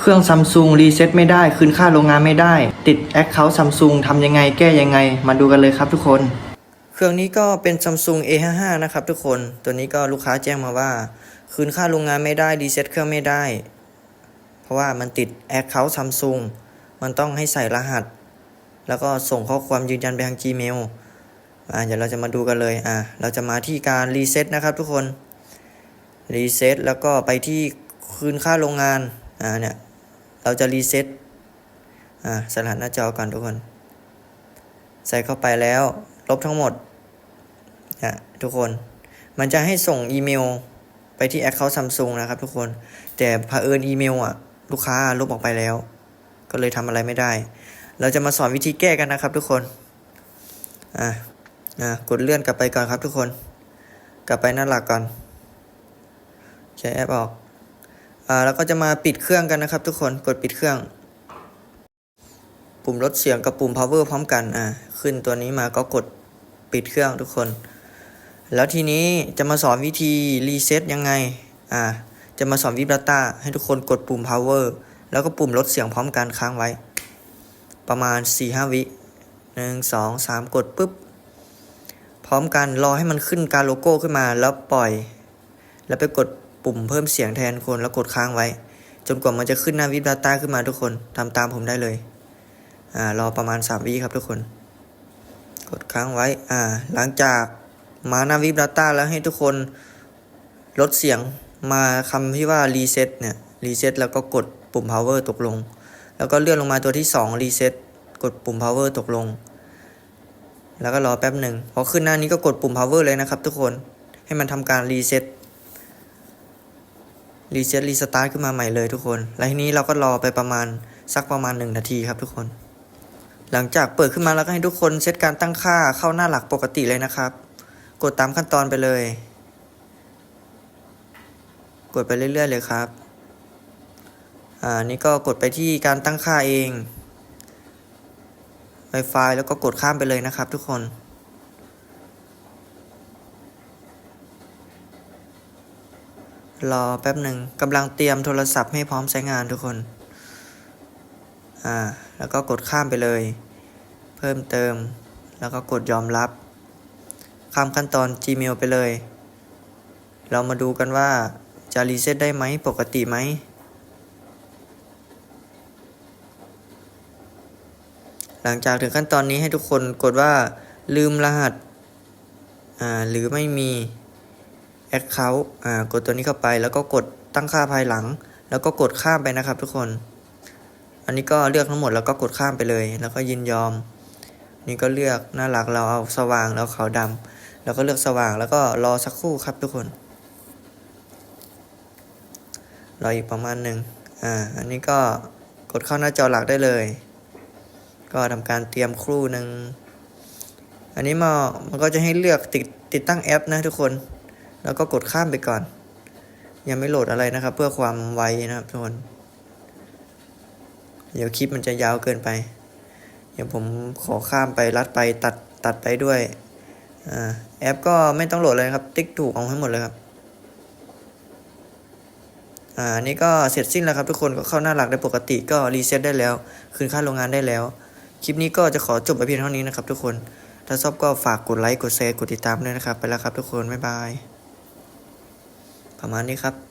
เครื่องซัมซุงรีเซ็ตไม่ได้ คืนค่าโรงงานไม่ได้ ติดแอคเคาท์ซัมซุงทำยังไงแก้ยังไง มาดูกันเลยครับทุกคน เครื่องนี้ก็เป็น Samsung A55 นะครับทุกคนตัวนี้ก็ลูกค้าแจ้งมาว่า คืนค่าโรงงานไม่ได้รีเซ็ตเครื่องไม่ได้ เพราะว่ามันติดแอคเคาท์ซัมซุงมันต้องให้ใส่รหัส แล้วก็ส่งข้อความยืนยันไปทาง Gmail อ่าเดี๋ยวเราจะมาดูกันเลยอ่าเราจะมาที่การรีเซ็ตนะครับทุกคนรีเซ็ตแล้วก็ไปที่คืนค่าโรงงานอ่าเนี่ย เราจะรีเซ็ตอ่าสลัดหน้าจอก่อนทุกคน ใส่เข้าไปแล้ว ลบทั้งหมดอะทุกคน มันจะให้ส่งอีเมลไปที่ Account Samsung นะครับทุกคน แต่เผอิญอีเมลอะ ลูกค้าลบออกไปแล้ว ก็เลยทำอะไรไม่ได้ เราจะมาสอนวิธีแก้กันนะครับทุกคน อะอะกดเลื่อนกลับไปก่อนครับทุกคน กลับไปหน้าหลักก่อน ใช้แอปออก อ่าแล้วก็จะมาปิดเครื่องกันนะครับ ทุกคนกดปิดเครื่อง ปุ่มลดเสียงกับปุ่ม power พร้อมกันอ่าขึ้นตัวนี้มาก็กดปิดเครื่องทุกคน แล้วทีนี้จะมาสอนวิธีรีเซ็ตยังไงอ่าจะมาสอนวิบ Data ให้ทุกคนกดปุ่ม power แล้วก็ปุ่มลดเสียงพร้อมกันค้างไว้ ประมาณ 4-5 วิหนึ่งสองสามกดปุ๊บ พร้อมกันรอให้มันขึ้นการโลโก้ขึ้นมาแล้วปล่อย แล้วไปกด ปุ่มเพิ่มเสียงแทนคนแล้วกดค้างไว้ จนกว่ามันจะขึ้นหน้าวิบ Data ขึ้นมาทุกคนทำตามผมได้เลยอ่ารอประมาณ 3 วิครับทุกคน กดค้างไว้อ่าหลังจากมาหน้าวิบ Data แล้วให้ทุกคนลดเสียงมาคำที่ว่า reset เนี่ย reset แล้วก็กดปุ่ม power ตกลง แล้วก็เลื่อนลงมาตัวที่2 reset กดปุ่ม power ตกลง แล้วก็รอแป๊บหนึ่งพอขึ้นหน้านี้ก็กดปุ่ม power เลยนะครับทุกคนให้มันทำการ reset รีเซ็ตรีสตาร์ทขึ้นมาใหม่เลยทุกคน แล้วทีนี้เราก็รอไปประมาณสักประมาณ 1 นาทีครับทุกคน หลังจากเปิดขึ้นมาแล้วก็ให้ทุกคนเซตการตั้งค่าเข้าหน้าหลักปกติเลยนะครับ กดตามขั้นตอนไปเลย กดไปเรื่อย ๆ เลยครับ อ่า นี่ก็กดไปที่การตั้งค่าเองไวไฟแล้วก็กดข้ามไปเลยนะครับทุกคน รอแป๊บหนึ่งกำลังเตรียมโทรศัพท์ให้พร้อมใช้งานทุกคน อ่า แล้วก็กดข้ามไปเลย เพิ่มเติม แล้วก็กดยอมรับ ข้ามขั้นตอน Gmail ไปเลย เรามาดูกันว่าจะรีเซ็ตได้ไหมปกติไหม หลังจากถึงขั้นตอนนี้ให้ทุกคนกดว่าลืมรหัส อ่า หรือไม่มี Account อ่ากดตัวนี้เข้าไป แล้วก็กดตั้งค่าภายหลัง แล้วก็กดข้ามไปนะครับ ทุกคน อันนี้ก็เลือกทั้งหมดแล้วก็กดข้ามไปเลย แล้วก็ยินยอม นี่ก็เลือกหน้าหลักเราเอาสว่างแล้วขาวดำแล้วก็เลือกสว่างแล้วก็รอสักครู่ครับทุกคนรออีกประมาณหนึ่งอ่า อันนี้ก็กดเข้าหน้าจอหลักได้เลย ก็ทำการเตรียมครู่หนึ่ง อันนี้มามันก็จะให้เลือกติดติดตั้งแอปนะทุกคน แล้วก็กดข้ามไปก่อน ยังไม่โหลดอะไรนะครับ เพื่อความไวนะครับทุกคนเดี๋ยวคลิปมันจะยาวเกินไป เดี๋ยวผมขอข้ามไปลัดไปตัดตัดไปด้วยอแอปก็ไม่ต้องโหลดเลยครับ ติ๊กถูกเอาให้หมดเลยครับอ่าอันนี่ก็เสร็จสิ้นแล้วครับทุกคนก็เข้าหน้าหลักได้ปกติก็รีเซ็ตได้แล้ว คืนค่าโรงงานได้แล้ว คลิปนี้ก็จะขอจบไปเพียงเท่านี้นะครับทุกคน ถ้าชอบก็ฝากกดไลค์กดแชร์กดติดตามด้วยนะครับ ไปแล้วครับทุกคน บ๊ายบาย ประมาณนี้ครับ